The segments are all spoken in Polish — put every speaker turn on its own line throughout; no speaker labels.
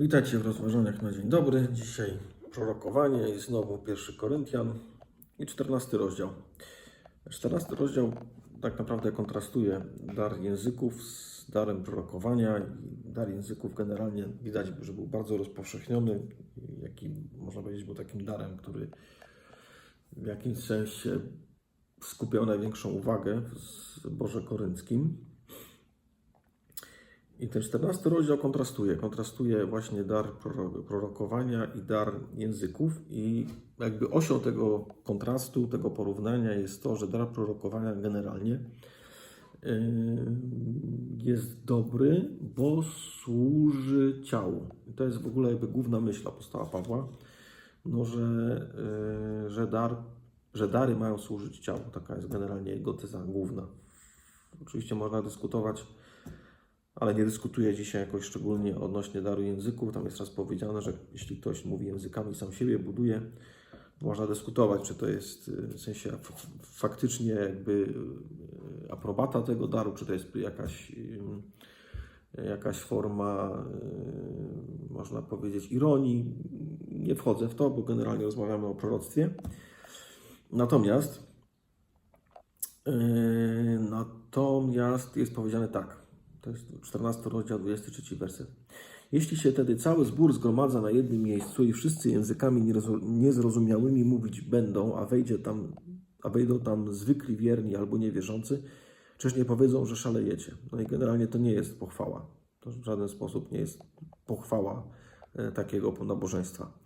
Witajcie w rozważaniach na dzień dobry. Dzisiaj prorokowanie i znowu pierwszy Koryntian i 14 rozdział. 14 rozdział tak naprawdę kontrastuje dar języków z darem prorokowania. Dar języków generalnie widać, że był bardzo rozpowszechniony, jaki można powiedzieć był takim darem, który w jakimś sensie skupiał największą uwagę w zborze korynckim. I ten 14 rozdział kontrastuje. Kontrastuje właśnie dar proro- prorokowania i dar języków. I jakby osią tego kontrastu, tego porównania jest to, że dar prorokowania generalnie yy, jest dobry, bo służy ciału. I to jest w ogóle jakby główna myśl apostoła Pawła, no, że, yy, że, dar, że dary mają służyć ciału. Taka jest generalnie jego teza główna. Oczywiście można dyskutować ale nie dyskutuję dzisiaj jakoś szczególnie odnośnie daru języków. Tam jest raz powiedziane, że jeśli ktoś mówi językami, sam siebie buduje, można dyskutować, czy to jest y, w sensie faktycznie jakby y, aprobata tego daru, czy to jest jakaś, y, jakaś forma, można powiedzieć, ironii. Nie wchodzę w to, bo generalnie rozmawiamy o proroctwie. Natomiast Natomiast jest powiedziane tak. To jest 14 rozdział, 23 werset. Jeśli się tedy cały zbór zgromadza na jednym miejscu i wszyscy językami niezrozumiałymi mówić będą, a wejdzie tam, a wejdą tam zwykli wierni albo niewierzący, czyż nie powiedzą, że szalejecie? No i generalnie to nie jest pochwała. To w żaden sposób nie jest pochwała e, takiego nabożeństwa.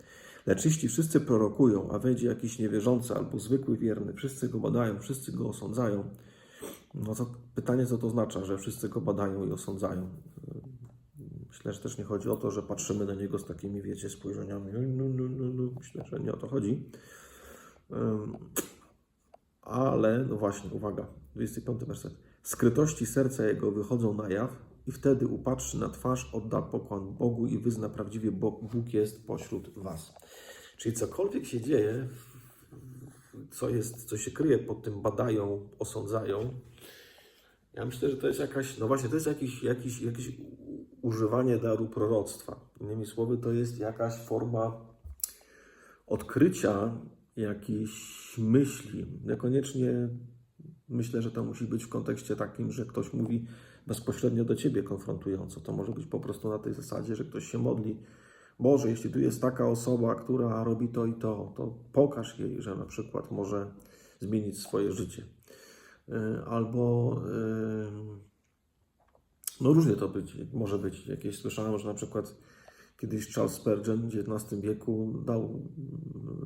Lecz jeśli wszyscy prorokują, a wejdzie jakiś niewierzący albo zwykły wierny, wszyscy go badają, wszyscy go osądzają, no to pytanie, co to oznacza, że wszyscy go badają i osądzają. Myślę, że też nie chodzi o to, że patrzymy na niego z takimi, wiecie, spojrzeniami. No, no, no, no. Myślę, że nie o to chodzi. Ale, no właśnie, uwaga, 25 werset. Skrytości serca jego wychodzą na jaw i wtedy upatrzy na twarz, odda pokłon Bogu i wyzna prawdziwie, Bóg jest pośród was. Czyli cokolwiek się dzieje, co, jest, co się kryje pod tym badają, osądzają, ja myślę, że to jest jakaś, no właśnie, to jest jakiś, jakiś, jakieś używanie daru proroctwa. Innymi słowy, to jest jakaś forma odkrycia jakiejś myśli. Niekoniecznie myślę, że to musi być w kontekście takim, że ktoś mówi bezpośrednio do ciebie konfrontująco. To może być po prostu na tej zasadzie, że ktoś się modli. Boże, jeśli tu jest taka osoba, która robi to i to, to pokaż jej, że na przykład może zmienić swoje życie. Y, Albo y, no różnie to być, może być. Jakieś słyszałem, że na przykład kiedyś Charles Spurgeon w XIX wieku dał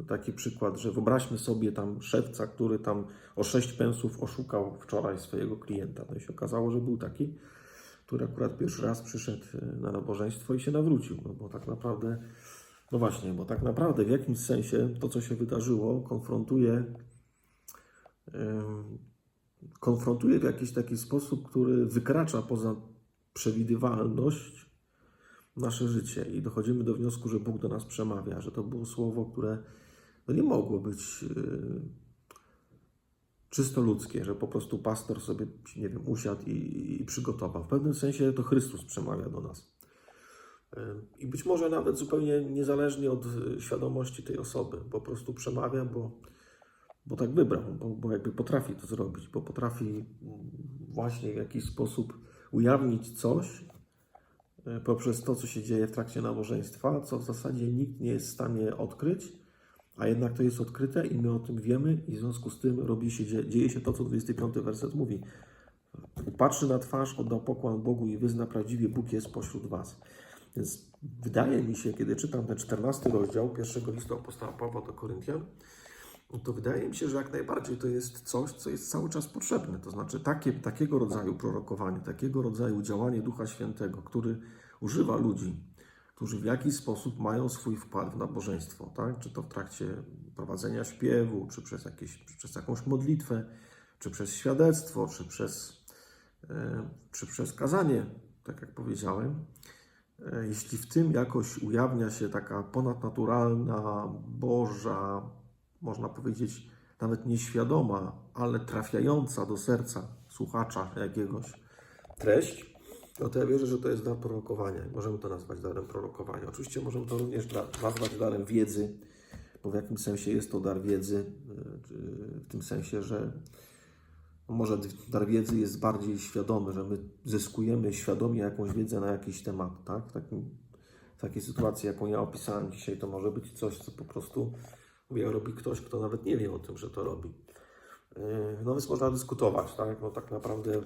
taki przykład, że wyobraźmy sobie tam szewca, który tam o 6 pensów oszukał wczoraj swojego klienta. No i się okazało, że był taki, który akurat pierwszy raz przyszedł y, na nabożeństwo i się nawrócił, no bo tak naprawdę, no właśnie, bo tak naprawdę w jakimś sensie to, co się wydarzyło, konfrontuje konfrontuje w jakiś taki sposób, który wykracza poza przewidywalność nasze życie. I dochodzimy do wniosku, że Bóg do nas przemawia, że to było słowo, które no nie mogło być yy, czysto ludzkie, że po prostu pastor sobie, nie wiem, usiadł i, i przygotował. W pewnym sensie to Chrystus przemawia do nas. I być może nawet zupełnie niezależnie od yy, świadomości tej osoby, po prostu przemawia, bo bo tak wybrał, bo, bo jakby potrafi to zrobić, bo potrafi mm, właśnie w jakiś sposób ujawnić coś e, poprzez to, co się dzieje w trakcie nabożeństwa, co w zasadzie nikt nie jest w stanie odkryć, a jednak to jest odkryte i my o tym wiemy i w związku z tym robi się, dzie- dzieje się to, co 25 werset mówi. Upatrzy na twarz, odda pokłon Bogu i wyzna prawdziwie Bóg jest pośród was. Więc wydaje mi się, kiedy czytam ten 14 rozdział pierwszego listu apostoła Pawła do Koryntian, to wydaje mi się, że jak najbardziej to jest coś, co jest cały czas potrzebne. To znaczy takie, takiego rodzaju prorokowanie, takiego rodzaju działanie Ducha Świętego, który używa ludzi, którzy w jakiś sposób mają swój wkład w nabożeństwo, tak? czy to w trakcie prowadzenia śpiewu, czy przez, jakieś, przez jakąś modlitwę, czy przez świadectwo, czy przez, e, czy przez kazanie, tak jak powiedziałem. E, Jeśli w tym jakoś ujawnia się taka ponadnaturalna, Boża, można powiedzieć, nawet nieświadoma, ale trafiająca do serca słuchacza jakiegoś treść, No to ja wierzę, że to jest dar prorokowania. Możemy to nazwać darem prorokowania. Oczywiście możemy to również nazwać darem wiedzy, bo w jakimś sensie jest to dar wiedzy, czy w tym sensie, że może dar wiedzy jest bardziej świadomy, że my zyskujemy świadomie jakąś wiedzę na jakiś temat, tak? W, takim, w takiej sytuacji, jaką ja opisałem dzisiaj, to może być coś, co po prostu mówię, robi ktoś, kto nawet nie wie o tym, że to robi. Yy, No więc można dyskutować, tak? No tak naprawdę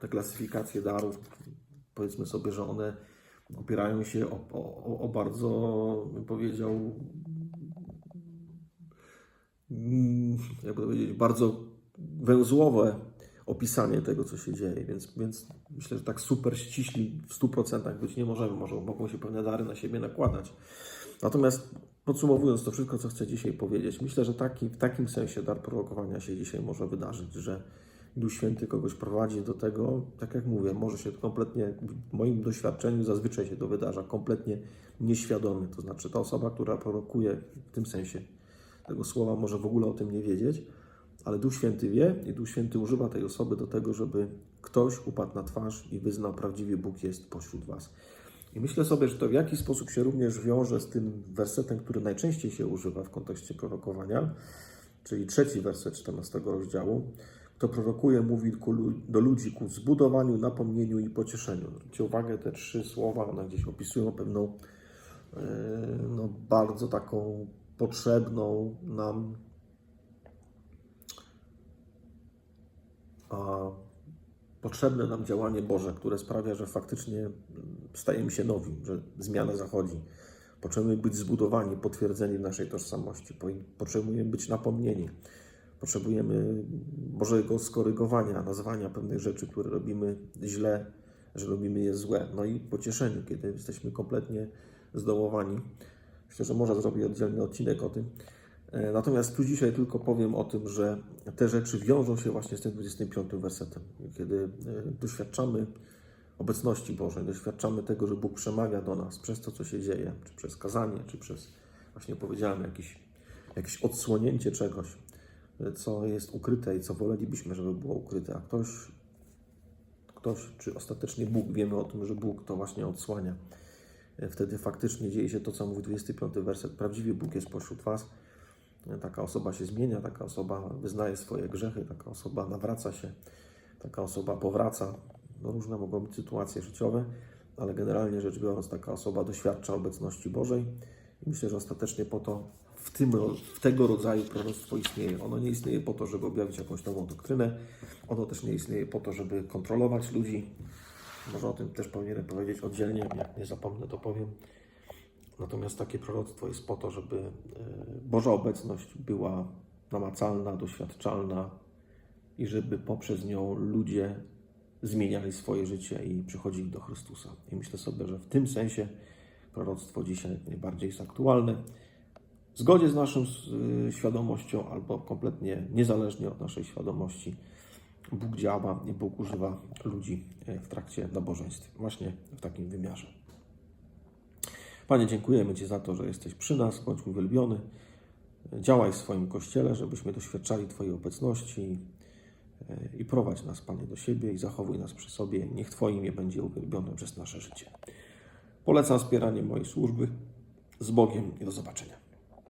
te klasyfikacje darów, powiedzmy sobie, że one opierają się o, o, o bardzo, bym powiedział, mm, jakby to powiedzieć, bardzo węzłowe opisanie tego, co się dzieje, więc, więc myślę, że tak super ściśli w 100% być nie możemy, może mogą się pewne dary na siebie nakładać. Natomiast podsumowując to wszystko, co chcę dzisiaj powiedzieć, myślę, że taki, w takim sensie dar prorokowania się dzisiaj może wydarzyć, że Duch Święty kogoś prowadzi do tego, tak jak mówię, może się to kompletnie, w moim doświadczeniu zazwyczaj się to wydarza, kompletnie nieświadomie. To znaczy ta osoba, która prorokuje w tym sensie tego słowa, może w ogóle o tym nie wiedzieć, ale Duch Święty wie i Duch Święty używa tej osoby do tego, żeby ktoś upadł na twarz i wyznał, prawdziwie Bóg jest pośród Was. I myślę sobie, że to w jakiś sposób się również wiąże z tym wersetem, który najczęściej się używa w kontekście prorokowania, czyli trzeci werset 14 rozdziału. Kto prorokuje, mówi do ludzi ku zbudowaniu, napomnieniu i pocieszeniu. Zwróćcie uwagę, te trzy słowa, one gdzieś opisują pewną, e, no, bardzo taką potrzebną nam a potrzebne nam działanie Boże, które sprawia, że faktycznie stajemy się nowi, że zmiana zachodzi. Potrzebujemy być zbudowani, potwierdzeni w naszej tożsamości, Po- potrzebujemy być napomnieni, potrzebujemy Bożego skorygowania, nazwania pewnych rzeczy, które robimy źle, że robimy je złe. No i pocieszeniu, kiedy jesteśmy kompletnie zdołowani. Myślę, że można zrobić oddzielny odcinek o tym. E, Natomiast tu dzisiaj tylko powiem o tym, że te rzeczy wiążą się właśnie z tym 25 wersetem. Kiedy e, doświadczamy obecności Bożej, doświadczamy tego, że Bóg przemawia do nas przez to, co się dzieje, czy przez kazanie, czy przez, właśnie powiedziałem, jakieś, jakieś odsłonięcie czegoś, co jest ukryte i co wolelibyśmy, żeby było ukryte, a ktoś, ktoś, czy ostatecznie Bóg, wiemy o tym, że Bóg to właśnie odsłania. Wtedy faktycznie dzieje się to, co mówi 25 werset. Prawdziwie Bóg jest pośród Was. Taka osoba się zmienia, taka osoba wyznaje swoje grzechy, taka osoba nawraca się, taka osoba powraca. No, różne mogą być sytuacje życiowe, ale generalnie rzecz biorąc, taka osoba doświadcza obecności Bożej i myślę, że ostatecznie po to w, tym, w tego rodzaju proroctwo istnieje. Ono nie istnieje po to, żeby objawić jakąś nową doktrynę, ono też nie istnieje po to, żeby kontrolować ludzi. Może o tym też powinienem powiedzieć oddzielnie, jak nie zapomnę, to powiem. Natomiast takie proroctwo jest po to, żeby e, Boża obecność była namacalna, doświadczalna i żeby poprzez nią ludzie zmieniali swoje życie i przychodzili do Chrystusa. I myślę sobie, że w tym sensie proroctwo dzisiaj najbardziej jest aktualne. W zgodzie z naszą y, świadomością albo kompletnie niezależnie od naszej świadomości Bóg działa i Bóg używa ludzi e, w trakcie nabożeństw, właśnie w takim wymiarze. Panie, dziękujemy Ci za to, że jesteś przy nas, bądź uwielbiony. Działaj w swoim kościele, żebyśmy doświadczali Twojej obecności i prowadź nas, Panie, do siebie i zachowuj nas przy sobie. Niech Twoje imię będzie uwielbione przez nasze życie. Polecam wspieranie mojej służby. Z Bogiem i do zobaczenia.